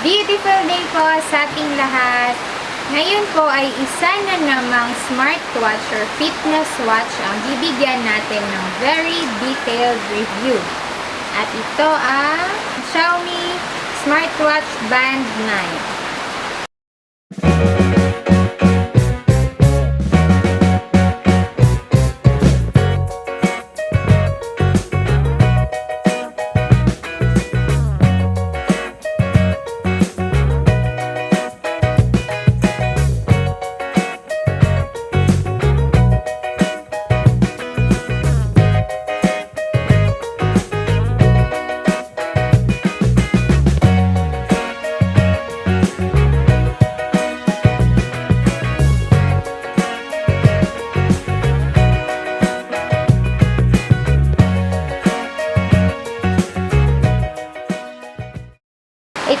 Beautiful day po sa ating lahat. Ngayon po ay isa na namang smartwatch or fitness watch ang bibigyan natin ng very detailed review. At ito ang Xiaomi Smartwatch Band 9.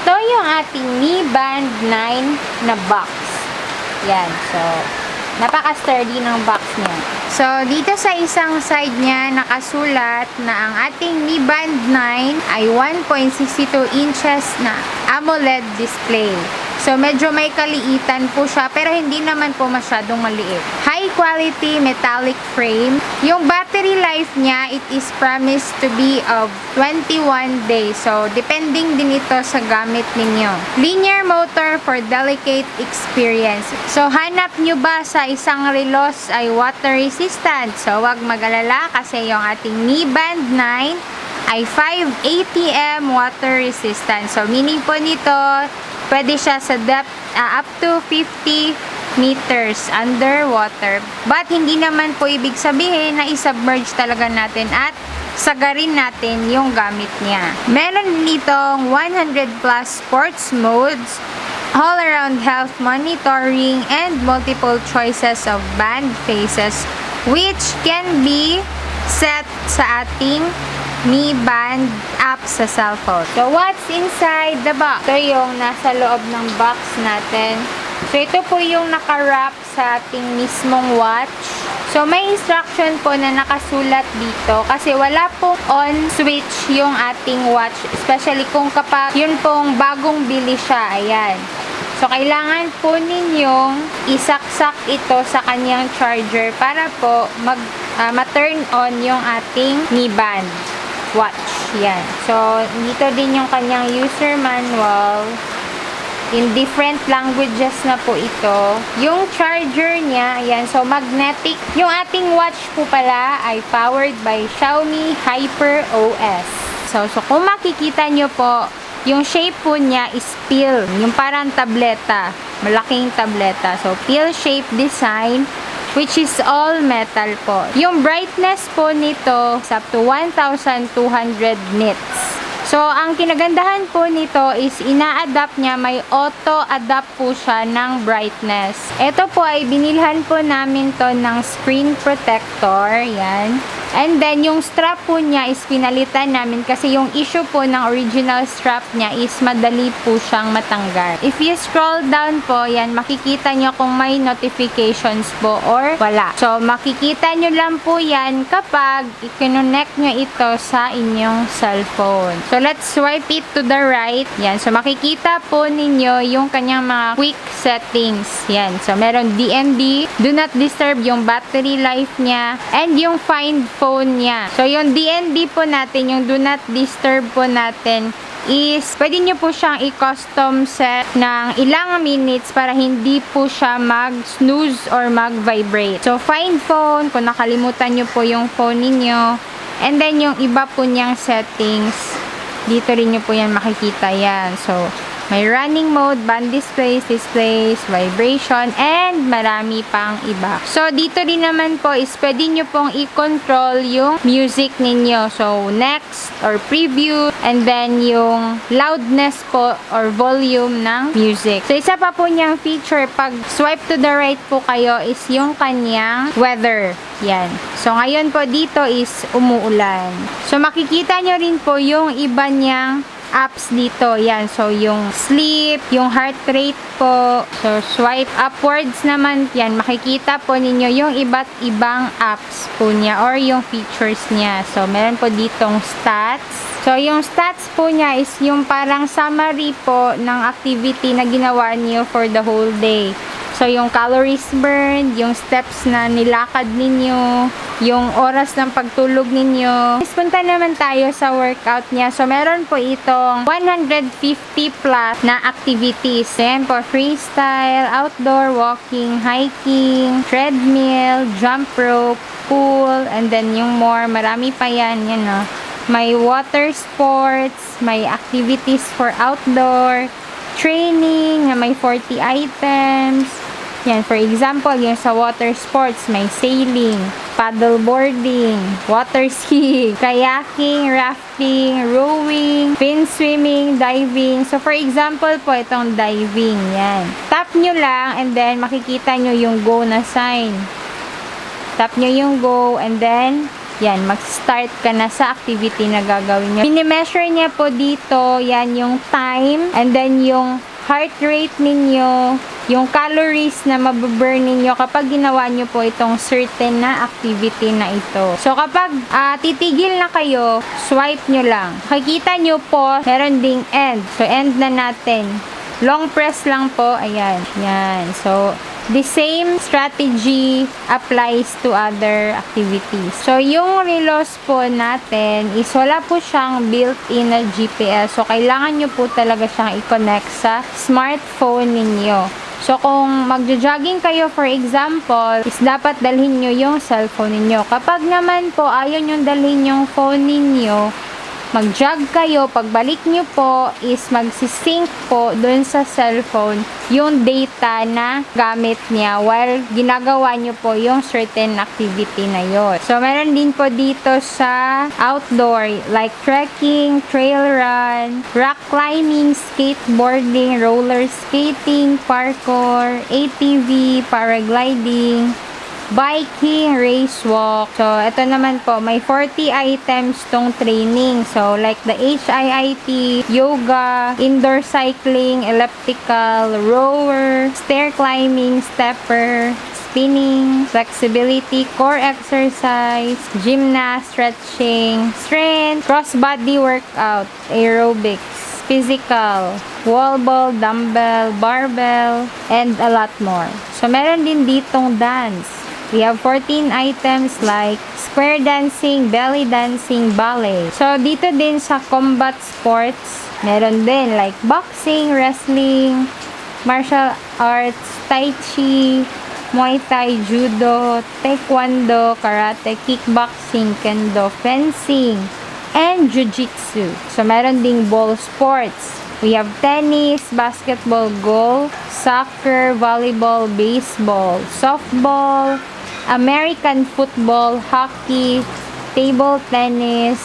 Ito yung ating Mi Band 9 na box. Yan. So, napaka-sturdy ng box niya. So, dito sa isang side niya, nakasulat na ang ating Mi Band 9 ay 1.62 inches na AMOLED display. So, medyo may kaliitan po siya, pero hindi naman po masyadong maliit. High quality metallic frame. Yung battery life niya, it is promised to be of 21 days. So, depending din ito sa gamit ninyo. Linear motor for delicate experience. So, hanap nyo ba sa isang relos ay water resistant? So, wag mag-alala kasi yung ating Mi Band 9 ay 5 ATM water resistant. So, meaning po nito, pwede siya sa depth ah, up to 50 meters underwater. But hindi naman po ibig sabihin na isubmerge talaga natin at sagarin natin yung gamit niya. Meron ditong 100 plus sports modes, all around health monitoring, and multiple choices of band faces which can be set sa ating Mi Band app sa cellphone. So, what's inside the box? Ito yung nasa loob ng box natin. So, ito po yung nakarap sa ating mismong watch. So, may instruction po na nakasulat dito kasi wala pong on switch yung ating watch. Especially kung kapag yun pong bagong bili siya. Ayan. So, kailangan po ninyong isaksak ito sa kanyang charger para po mag, ah, ma-turn on yung ating Mi Band watch. Yan. So, dito din yung kanyang user manual. In different languages na po ito. Yung charger niya, yan. So, magnetic. Yung ating watch po pala ay powered by Xiaomi Hyper OS. So, so kung makikita nyo po, yung shape po niya is pill. Yung parang tableta. Malaking tableta. So, pill shape design which is all metal po. Yung brightness po nito is up to 1,200 nits. So, ang kinagandahan po nito is ina-adapt niya, may auto-adapt po siya ng brightness. Ito po ay binilhan po namin to ng screen protector. Yan. And then, yung strap po niya is pinalitan namin kasi yung issue po ng original strap niya is madali po siyang matanggal. If you scroll down po, yan, makikita nyo kung may notifications po or wala. So, makikita nyo lang po yan kapag i-connect nyo ito sa inyong cellphone. So, let's swipe it to the right. Yan. So, makikita po ninyo yung kanyang mga quick settings. Yan. So, meron DND, do not disturb yung battery life niya, and yung find phone niya. So, yung DND po natin, yung do not disturb po natin, is pwede nyo po siyang i-custom set ng ilang minutes para hindi po siya mag-snooze or mag-vibrate. So, find phone, kung nakalimutan nyo po yung phone ninyo, and then yung iba po niyang settings, dito rin nyo po yan makikita yan. So, may running mode, band displays, displays, vibration, and marami pang iba. So, dito rin naman po is pwede nyo pong i-control yung music ninyo. So, next or preview, and then yung loudness po or volume ng music. So, isa pa po niyang feature, pag swipe to the right po kayo is yung kanyang weather. Yan. So, ngayon po dito is umuulan. So, makikita nyo rin po yung iba niyang apps dito. Yan. So, yung sleep, yung heart rate po. So, swipe upwards naman. Yan. Makikita po ninyo yung iba't ibang apps po niya or yung features niya. So, meron po ditong stats. So, yung stats po niya is yung parang summary po ng activity na ginawa niyo for the whole day. So, yung calories burned, yung steps na nilakad ninyo, yung oras ng pagtulog ninyo. Is, Punta naman tayo sa workout niya. So, meron po itong 150 plus na activities. Yan po, freestyle, outdoor walking, hiking, treadmill, jump rope, pool, and then yung more, marami pa yan, yan o. May water sports, may activities for outdoor, training, may 40 items. Yan, for example, yung sa water sports, may sailing, paddle boarding, water skiing, kayaking, rafting, rowing, fin swimming, diving. So, for example po, itong diving, yan. Tap nyo lang and then makikita nyo yung go na sign. Tap nyo yung go and then yan, mag-start ka na sa activity na gagawin nyo. Mini-measure niya po dito, yan yung time, and then yung heart rate ninyo, yung calories na mababurn ninyo kapag ginawa nyo po itong certain na activity na ito. So, kapag ah, titigil na kayo, swipe nyo lang. Makikita nyo po, meron ding end. So, end na natin. Long press lang po. Ayan. Yan. So, the same strategy applies to other activities. So, yung relos po natin is wala po siyang built-in na GPS. So, kailangan nyo po talaga siyang i-connect sa smartphone ninyo. So, kung magja-jogging kayo, for example, is dapat dalhin nyo yung cellphone ninyo. Kapag naman po ayaw nyo dalhin yung phone ninyo, mag-jog kayo, pagbalik nyo po is magsisync po dun sa cellphone yung data na gamit niya while ginagawa nyo po yung certain activity na yon. So, meron din po dito sa outdoor like trekking, trail run, rock climbing, skateboarding, roller skating, parkour, ATV, paragliding, biking, race walk. So, ito naman po, may 40 items tong training. So, like the HIIT, yoga, indoor cycling, elliptical, rower, stair climbing, stepper, spinning, flexibility, core exercise, gymnast, stretching, strength, cross-body workout, aerobics, physical, wall ball, dumbbell, barbell, and a lot more. So, meron din ditong dance. We have 14 items like square dancing, belly dancing, ballet. So, dito din sa combat sports, meron din like boxing, wrestling, martial arts, tai chi, muay thai, judo, taekwondo, karate, kickboxing, kendo, fencing, and jiu-jitsu. So, meron ding ball sports. We have tennis, basketball, golf, soccer, volleyball, baseball, softball, American football, hockey, table tennis,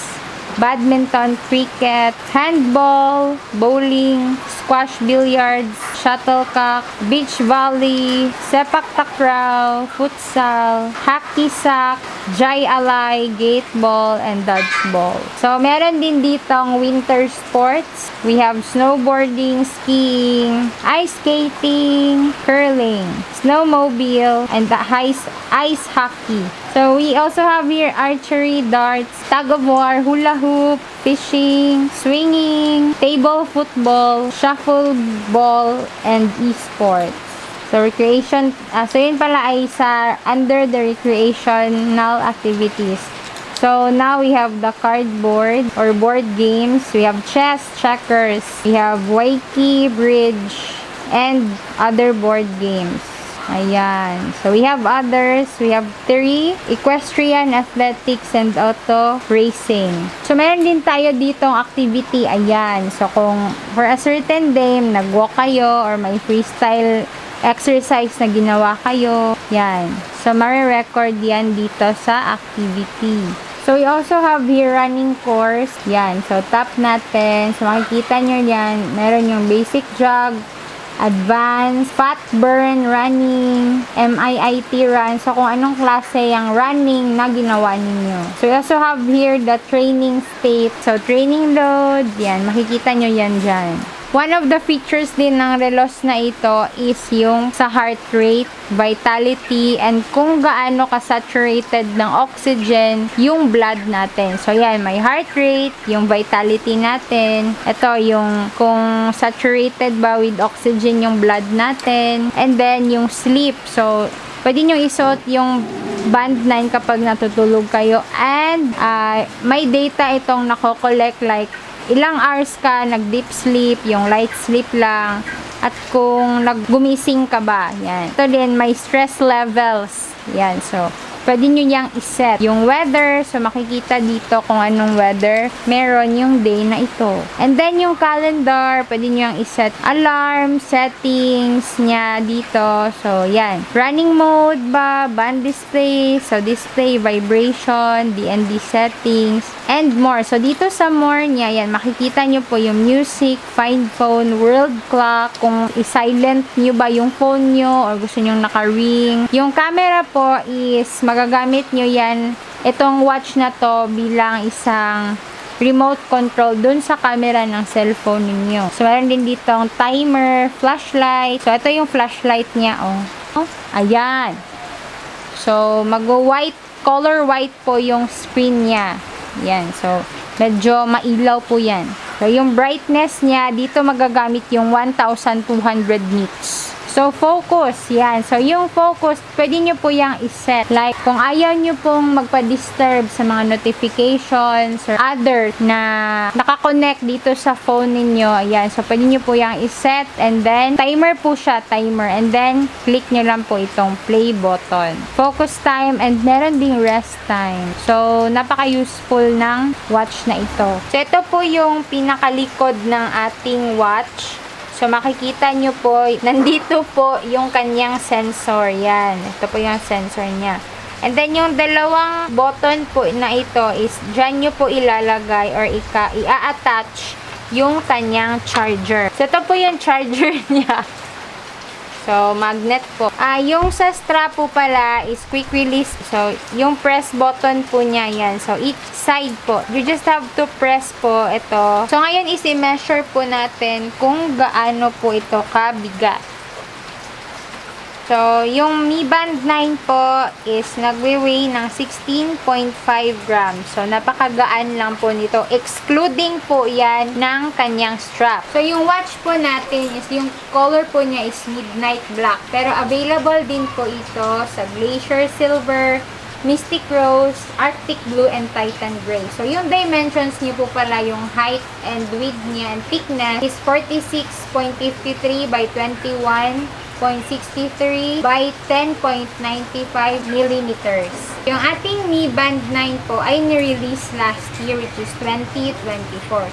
badminton, cricket, handball, bowling, squash billiards, shuttlecock, beach volley, sepak takraw, futsal, hacky sack, jai alay, gate ball, and dodgeball. So, meron din ditong winter sports. We have snowboarding, skiing, ice skating, curling, snowmobile, and the ice, ice hockey. So, we also have here archery, darts, tug of war, hula hoop, fishing, swinging, table football, shuffle ball, and esports. So, recreation, ah, so yun pala ay sa under the recreational activities. So, now we have the cardboard or board games. We have chess, checkers. We have Waiki, bridge, and other board games. Ayan. So, we have others. We have three. Equestrian, athletics, and auto racing. So, meron din tayo ditong activity. Ayan. So, kung for a certain day, nag-walk kayo or may freestyle exercise na ginawa kayo. Yan. So, mare-record yan dito sa activity. So, we also have here running course. Yan. So, tap natin. So, makikita nyo yan. Meron yung basic jog, advanced, fat burn, running, MIIT run. So, kung anong klase yung running na ginawa ninyo. So, we also have here the training state. So, training load. Yan, makikita nyo yan dyan. One of the features din ng relos na ito is yung sa heart rate, vitality, and kung gaano ka-saturated ng oxygen yung blood natin. So, yan, may heart rate, yung vitality natin. Ito, yung kung saturated ba with oxygen yung blood natin. And then, yung sleep. So, pwede nyo isuot yung band 9 kapag natutulog kayo. And, ah, may data itong nako-collect like ilang hours ka nag-deep sleep, yung light sleep lang, at kung naggumising ka ba. Yan. Ito din, may stress levels. Yan. So, pwede nyo niyang iset. Yung weather, so makikita dito kung anong weather meron yung day na ito. And then, yung calendar, pwede nyo yung iset alarm, settings niya dito. So, yan. Running mode ba, band display, so display, vibration, DND settings, and more. So, dito sa more niya, yan, makikita nyo po yung music, find phone, world clock, kung i-silent nyo ba yung phone nyo, or gusto nyo naka-ring. Yung camera po is, magagamit nyo yan, itong watch na to bilang isang remote control dun sa camera ng cellphone ninyo. So, meron din dito ang timer, flashlight. So, ito yung flashlight niya, oh. oh ayan. So, mag-white, color white po yung screen niya. Yan. So, medyo mailaw po yan. So, yung brightness niya, dito magagamit yung 1,200 nits. So, focus. Yan. So, yung focus, pwede nyo po yung iset. Like, kung ayaw nyo pong magpa-disturb sa mga notifications or other na nakakonect dito sa phone ninyo. Ayan. So, pwede nyo po yung iset. And then, timer po siya. Timer. And then, click nyo lang po itong play button. Focus time and meron ding rest time. So, napaka-useful ng watch na ito. So, ito po yung pinakalikod ng ating watch. So, makikita nyo po, nandito po yung kanyang sensor. Yan. Ito po yung sensor niya. And then, yung dalawang button po na ito is, dyan nyo po ilalagay or ika, i-attach yung kanyang charger. So, ito po yung charger niya. So, magnet po. Ah, yung sa strap po pala is quick release. So, yung press button po niya yan. So, each side po. You just have to press po ito. So, ngayon is i-measure po natin kung gaano po ito kabigat. So, yung Mi Band 9 po is nagwe-weigh ng 16.5 grams. So, napakagaan lang po nito. Excluding po yan ng kanyang strap. So, yung watch po natin is yung color po niya is midnight black. Pero available din po ito sa Glacier Silver, Mystic Rose, Arctic Blue, and Titan Gray. So, yung dimensions niyo po pala, yung height and width niya and thickness is 46.53 by 21.63 by 10.95 millimeters. Yung ating Mi Band 9 po ay ni-release last year which is 2024.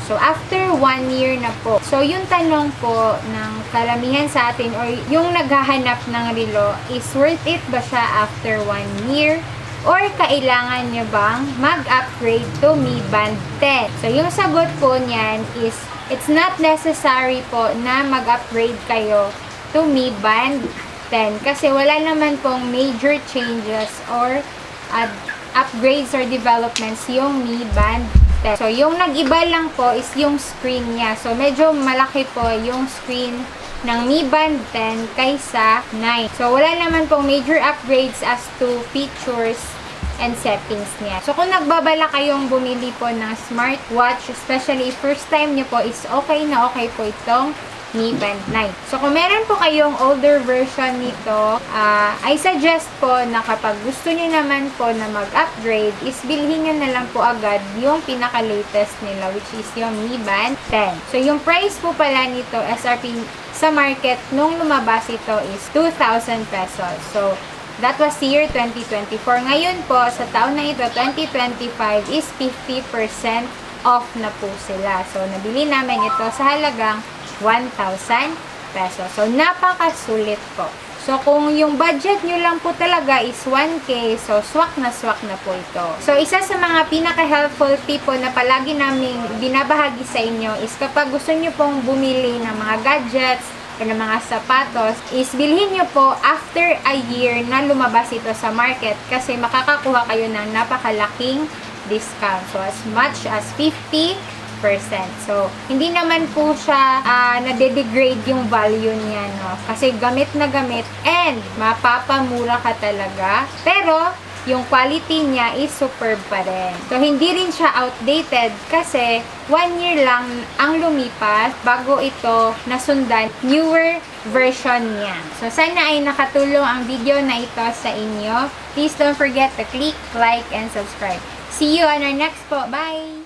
So, after one year na po. So, yung tanong po ng kalamihan sa atin or yung naghahanap ng relo is worth it ba siya after one year? Or kailangan nyo bang mag-upgrade to Mi Band 10? So, yung sagot po niyan is, it's not necessary po na mag-upgrade kayo to Mi Band 10 kasi wala naman pong major changes or ad- upgrades or developments yung Mi Band 10. So, yung nag-iba lang po is yung screen niya. So, medyo malaki po yung screen ng Mi Band 10 kaysa 9. So, wala naman pong major upgrades as to features and settings niya. So, kung nagbabala kayong bumili po ng smartwatch, especially first time niyo po, is okay na okay po itong Mi Band 9. So, kung meron po kayong older version nito, ah, I suggest po na kapag gusto niyo naman po na mag-upgrade, is bilhin niyo na lang po agad yung pinaka-latest nila, which is yung Mi Band 10. So, yung price po pala nito, SRP sa market, nung lumabas ito is 2,000 pesos. So, That was year 2024. Ngayon po, sa taon na ito, 2025, is 50% off na po sila. So, nabili namin ito sa halagang 1,000 pesos. So, napakasulit po. So, kung yung budget nyo lang po talaga is 1K, so swak na swak na po ito. So, isa sa mga pinaka-helpful tip na palagi namin binabahagi sa inyo is kapag gusto nyo pong bumili ng mga gadgets, o ng mga sapatos is bilhin nyo po after a year na lumabas ito sa market kasi makakakuha kayo ng napakalaking discount. So, as much as 50%. So, hindi naman po siya ah, nade-degrade yung value niya, no? Kasi gamit na gamit and mapapamura ka talaga. Pero, yung quality niya is superb pa rin. So, hindi rin siya outdated kasi one year lang ang lumipas bago ito nasundan newer version niya. So, sana ay nakatulong ang video na ito sa inyo. Please don't forget to click, like, and subscribe. See you on our next po. Bye!